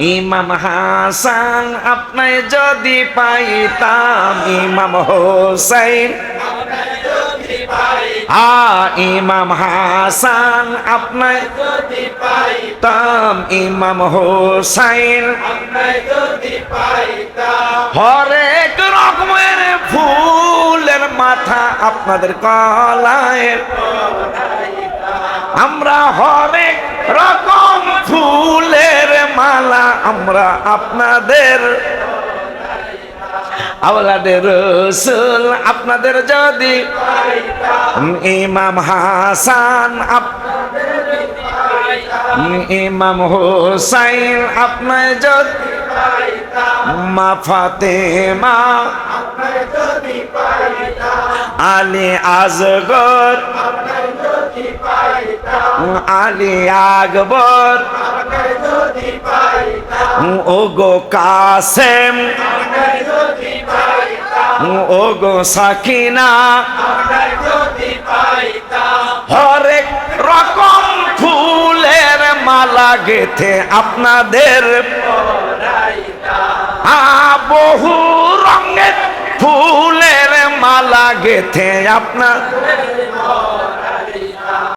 ইমাম হাসান আপনায় যদি পাইতাম ইমাম হোসাইন। আ, ইমাম হাসান আপনায় পাইতাম ইমাম হোসাইন। হরেক রকমের ফুলের মাথা আপনাদের কলায় আমরা হরেক রকম মালা আমরা আপনাদের আওলাদের রসুল, আপনাদের যদি ইমাম হাসান ইমাম হোসাইন, আপনার যদি মা ফাতেমা, আলী আজগর, আলী আকবর ও গো কাসেম। ও গো সাকিনা। হরেক রকম ফুলের মালা গেথে আপনাদের বহু রঙের ফুলের মালা গেথে আপনার